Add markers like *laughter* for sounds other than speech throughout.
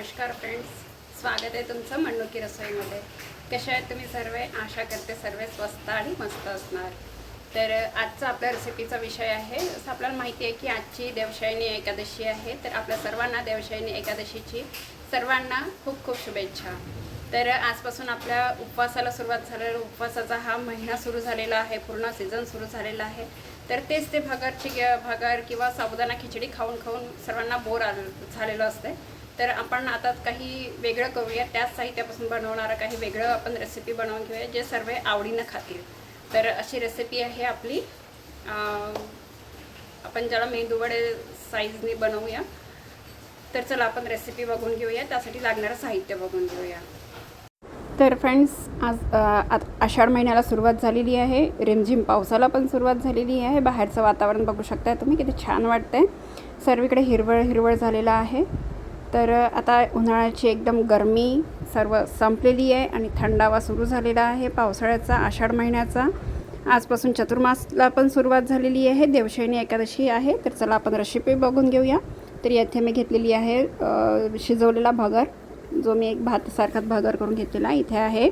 नमस्कार फ्रेंड्स स्वागत आहे तुमचं मण्णुकी रसोईमध्ये. कशा आहेत तुम्ही सर्व? आशा करते सर्व स्वस्त आणि मस्त असणार. तर आजचा आपल्या रेसिपीचा विषय आहे. जसं आपल्याला माहिती आहे की आजची देवशायनी एकादशी आहे. तर आपल्या सर्वांना देवशायनी एकादशीची सर्वांना खूप खूप शुभेच्छा. तर आजपासून आपल्या उपवासाला सुरुवात झालेला उपवासाचा हा महिना सुरू झालेला आहे. पूर्ण सीझन सुरू झालेला आहे. तर तेच ते भगरची भगर किंवा साबुदाणा खिचडी खाऊन खाऊन सर्वांना बोर आल झालेलं असते तर आपण आता काही वेगळं करूया. त्याच साहित्यापासून बनवणारं काही वेगळं आपण रेसिपी बनवून घेऊया जे सर्व आवडीनं खातील. तर अशी रेसिपी आहे आपली. आपण ज्याला मेंदूवडे साईजने बनवूया. तर चला आपण रेसिपी बघून घेऊया. त्यासाठी लागणारं साहित्य बघून घेऊया. तर फ्रेंड्स आज आत- आषाढ महिन्याला सुरुवात झालेली आहे. रिमझिम पावसाला पण सुरुवात झालेली आहे. बाहेरचं वातावरण बघू शकताय तुम्ही. किती छान वाटतंय. सर्वीकडे हिरवळ हिरवळ झालेलं आहे. तर आता उन्हाळ्याची एकदम गरमी सर्व संपलेली आहे आणि थंडावा सुरू झालेला आहे पावसाळ्याचा आषाढ महिन्याचा. आजपासून चतुर्मासला पण सुरुवात झालेली आहे देवशयनी एकादशी आहे. तर चला आपण रेसिपी बघून घेऊया. तर येथे मी घेतलेली आहे शिजवलेला भगर जो मी एक भातासारखाच भगर करून घेतलेला आहे. इथे आहे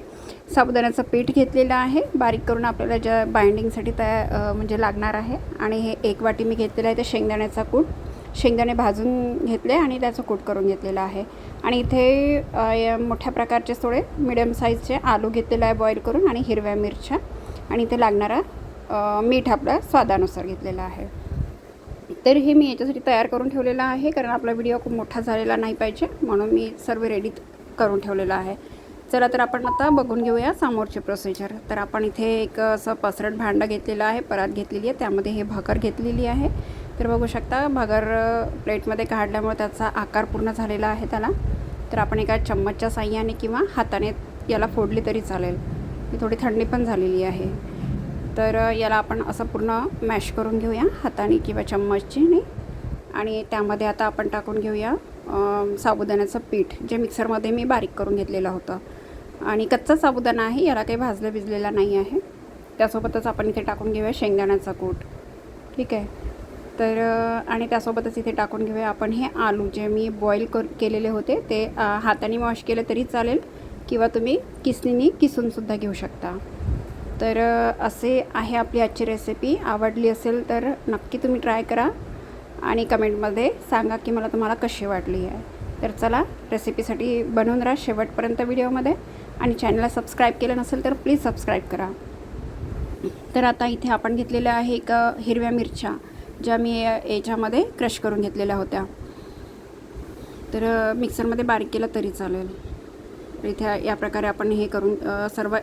साबुदाण्याचं पीठ घेतलेलं आहे. बारीक करून आपल्याला ज्या बाइंडिंगसाठी तया म्हणजे लागणार आहे. आणि हे एक वाटी मी घेतलेलं आहे ते शेंगदाण्याचा कूट. शेंगदाणे भाजून घेतले आणि त्याचं कूट करून घेतलेलं आहे. आणि इथे मोठ्या प्रकारचे थोडे मिडियम साईजचे आलू घेतलेलं आहे बॉईल करून आणि हिरव्या मिरच्या. आणि इथे लागणारा मीठ आपला स्वादानुसार घेतलेला आहे. तर हे मी याच्यासाठी तयार करून ठेवलेलं आहे कारण आपला व्हिडिओ खूप मोठा झालेला नाही पाहिजे म्हणून मी सर्व रेडी करून ठेवलेलं आहे. चला तर आपण आता बघून घेऊया समोरची प्रोसिजर तर आपण इथे एक असं पसरट भांडं घेतलेलं आहे परात घेतलेली आहे त्यामध्ये हे भाकर घेतलेली आहे. तर बघू शकता भाकर प्लेटमध्ये काढल्यामुळे त्याचा आकार पूर्ण झालेला आहे त्याला. तर आपण एका चम्मचच्या साह्याने किंवा हाताने याला फोडली तरी चालेल. ही थोडी थंडी पण झालेली आहे. तर याला आपण असं पूर्ण मॅश करून घेऊया हाताने किंवा चम्मचची आणि त्यामध्ये आता आपण टाकून घेऊया साबुदाण्याचं पीठ जे मिक्सरमध्ये मी बारीक करून घेतलेलं होतं. आणि कच्चा साबुदाणा आहे याला काही भाजलं भिजलेला नाही आहे. त्यासोबतच आपण इथे टाकून घेऊया शेंगदाण्याचा कूट. ठीक आहे? तर आणि त्यासोबतच इथे टाकून घेऊया आपण हे आलू जे मी बॉईल कर केलेले होते ते हाताने वॉश केले तरी चालेल किंवा तुम्ही किसनीने किसूनसुद्धा घेऊ शकता. तर असे आहे आपली आजची रेसिपी आवडली असेल तर नक्की तुम्ही ट्राय करा आणि कमेंटमध्ये सांगा की मला तुम्हाला कशी वाटली आहे. तर चला रेसिपीसाठी बनवून राहा शेवटपर्यंत व्हिडिओमध्ये आणि चॅनलला सबस्क्राईब केलं नसेल तर प्लीज सबस्क्राईब करा. तर आता इथे आपण घेतलेल्या आहे एक हिरव्या मिरच्या. ज्या मी याच्यामध्ये क्रश करून घेतलेल्या होत्या. तर मिक्सरमध्ये बारीक केलं तरी चालेल. इथे या प्रकारे आपण हे करून सर्व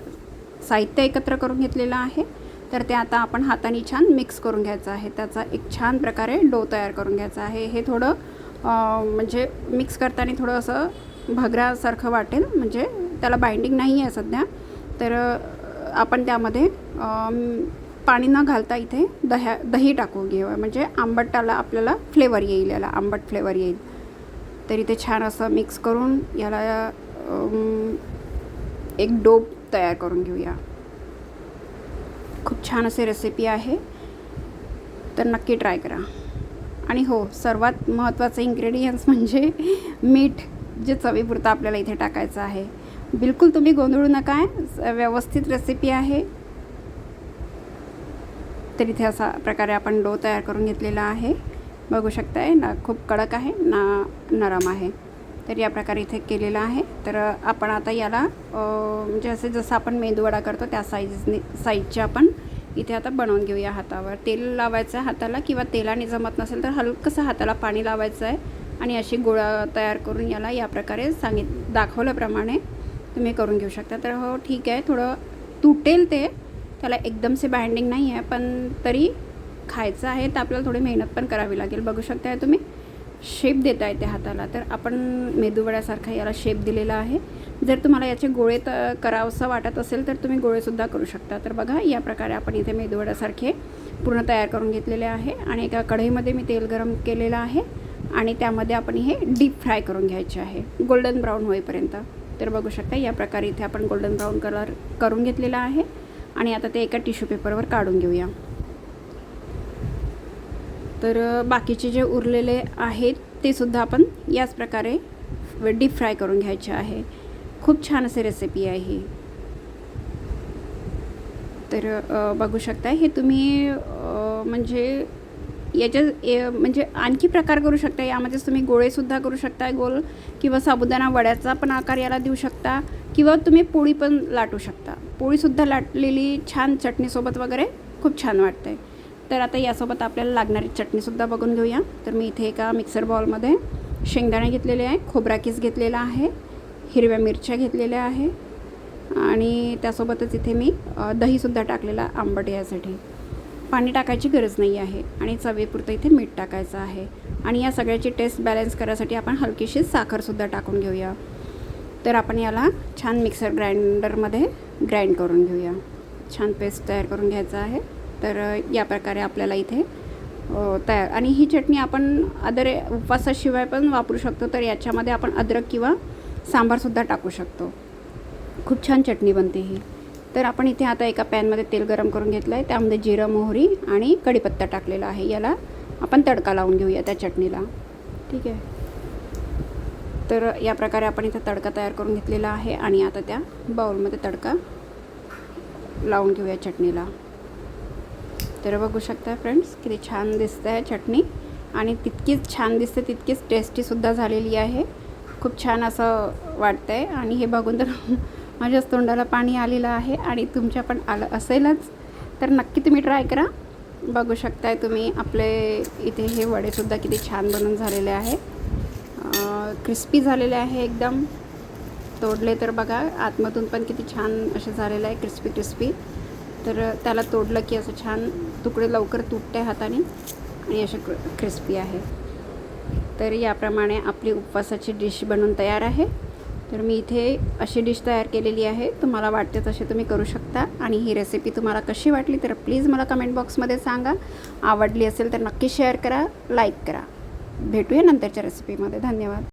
साहित्य एकत्र करून घेतलेलं आहे. तर ते आता आपण हाताने छान मिक्स करून घ्यायचं आहे. त्याचा एक छान प्रकारे डो तयार करून घ्यायचा आहे. हे थोडं म्हणजे मिक्स करताना थोडं असं भगरासारखं वाटेल. म्हणजे त्याला बाइंडिंग नाही आहे सध्या. तर आपण त्यामध्ये पाणी न घालता इथे दह्या दही टाकून घेऊया. म्हणजे आंबटाला आपल्याला फ्लेवर येईल याला आंबट फ्लेवर येईल. तर इथे छान असं मिक्स करून याला एक डोप तयार करून घेऊया. खूप छान असे रेसिपी आहे. तर नक्की ट्राय करा. आणि हो सर्वात महत्त्वाचं इन्ग्रेडियंट्स *laughs* म्हणजे मीठ जे चवीपुरतं आपल्याला इथे टाकायचं आहे. बिलकुल तुम्ही गोंधळू नका. व्यवस्थित रेसिपी आहे. तर इथे असा प्रकारे आपण डो तयार करून घेतलेला आहे. बघू शकताय ना खूप कडक आहे ना नरम आहे. तर या प्रकारे इथे केलेलं आहे. तर आपण आता याला म्हणजे असे जसं आपण मेंदूवडा करतो त्या साईजने साईजचे आपण इथे आता बनवून घेऊया हातावर. तेल लावायचं आहे हाताला किंवा तेलाने जमत नसेल तर हलकंसं हाताला पाणी लावायचं आहे आणि अशी गोळा तयार करून याला या प्रकारे सांगित दाखवल्याप्रमाणे तुम्ही करून घेऊ शकता. तर हो ठीक आहे. थोडं तुटेल ते त्याला एकदमसे बाइंडिंग नाही आहे पण तरी खायचं आहे तर आपल्याला थोडी मेहनत पण करावी लागेल. बघू शकताय तुम्ही. शेप देता येते हाताला. तर आपण मेदूवड्यासारखा याला शेप दिलेला आहे. जर तुम्हाला याचे गोळे त करावंसं वाटत असेल तर तुम्ही गोळेसुद्धा करू शकता. तर बघा या प्रकारे आपण इथे मेदूवड्यासारखे पूर्ण तयार करून घेतलेले आहे आणि एका कढईमध्ये मी तेल गरम केलेलं आहे आणि त्यामध्ये आपण हे डीप फ्राय करून घ्यायचे आहे. गोल्डन ब्राऊन होईपर्यंत. तर बघू शकता या प्रकारे इथे आपण गोल्डन ब्राऊन कलर करून घेतलेला आहे. आणि आता ते एका टिश्यू पेपरवर काढून घेऊया. तर बाकीचे जे उरलेले आहेत ते सुद्धा आपण याच प्रकारे डीप फ्राय करून घ्यायचे आहे. खूप छान असे रेसिपी आहे ही. तर बघू शकता हे तुम्ही म्हणजे याच्या ए- म्हणजे आणखी प्रकार करू शकता. यामध्येच तुम्ही गोळेसुद्धा करू शकता गोल किंवा साबुदाणा वड्याचा पण आकार याला देऊ शकता किंवा तुम्ही पोळी पण लाटू शकता. पोळीसुद्धा लाटलेली छान चटणीसोबत वगैरे खूप छान वाटते तर आता यासोबत आपल्याला लागणारी चटणीसुद्धा बघून घेऊया. तर मी इथे एका मिक्सर बॉलमध्ये शेंगदाणे घेतलेले आहे खोबरा किस घेतलेला आहे हिरव्या मिरच्या घेतलेल्या आहे आणि त्यासोबतच इथे मी दहीसुद्धा टाकलेला आंबट यासाठी. पाणी टाकायची गरज नाही आहे आणि चवीपुरतं इथे मीठ टाकायचं आहे. आणि या सगळ्याची टेस्ट बॅलन्स करायसाठी आपण हलकीशी साखरसुद्धा टाकून घेऊया. तर आपण याला छान मिक्सर ग्राइंडरमध्ये ग्राइंड करून घेऊया. छान पेस्ट तयार करून घ्यायचा आहे. तर या प्रकारे आपल्याला इथे तयार आणि ही चटणी आपण अदर उपवासाशिवाय पण वापरू शकतो तर याच्यामध्ये आपण अद्रक किंवा सांबारसुद्धा टाकू शकतो. खूप छान चटणी बनते ही. तर आपण इथे आता एका पॅनमध्ये तेल गरम करून घेतलं आहे त्यामध्ये जिरं मोहरी आणि कढीपत्ता टाकलेला आहे. याला आपण तडका लावून घेऊया त्या चटणीला. ठीक आहे? तर या प्रकारे आपण इथं तडका तयार करून घेतलेला आहे आणि आता त्या बाउलमध्ये तडका लावून घेऊया चटणीला. तर बघू शकता फ्रेंड्स किती छान दिसतं आहे चटणी. आणि तितकीच छान दिसते तितकीच टेस्टीसुद्धा झालेली आहे. खूप छान असं वाटतं आहे आणि हे बघून तर माझ्याच तोंडाला पाणी आलेलं आहे आणि तुमच्या पण आलं असेलच. तर नक्की तुम्ही ट्राय करा. बघू शकताय तुम्ही आपले इथे हे वडेसुद्धा किती छान बनून झालेले आहे. क्रिस्पी झालेले आहे एकदम. तोडले तर बघा आतमधून पण किती छान असे झालेलं आहे क्रिस्पी क्रिस्पी तर त्याला तोडलं की असं छान तुकडे लवकर तुटते हाताने आणि असे क्रिस्पी आहे. तर याप्रमाणे आपली उपवासाची डिश बनवून तयार आहे. तर मी इथे अशी डिश तयार केलेली आहे. तुम्हाला वाटते तसे तुम्ही करू शकता. आणि ही रेसिपी तुम्हाला कशी वाटली तर प्लीज मला कमेंट बॉक्समध्ये सांगा. आवडली असेल तर नक्की शेअर करा लाईक करा. भेटूया नंतरच्या रेसिपीमध्ये धन्यवाद.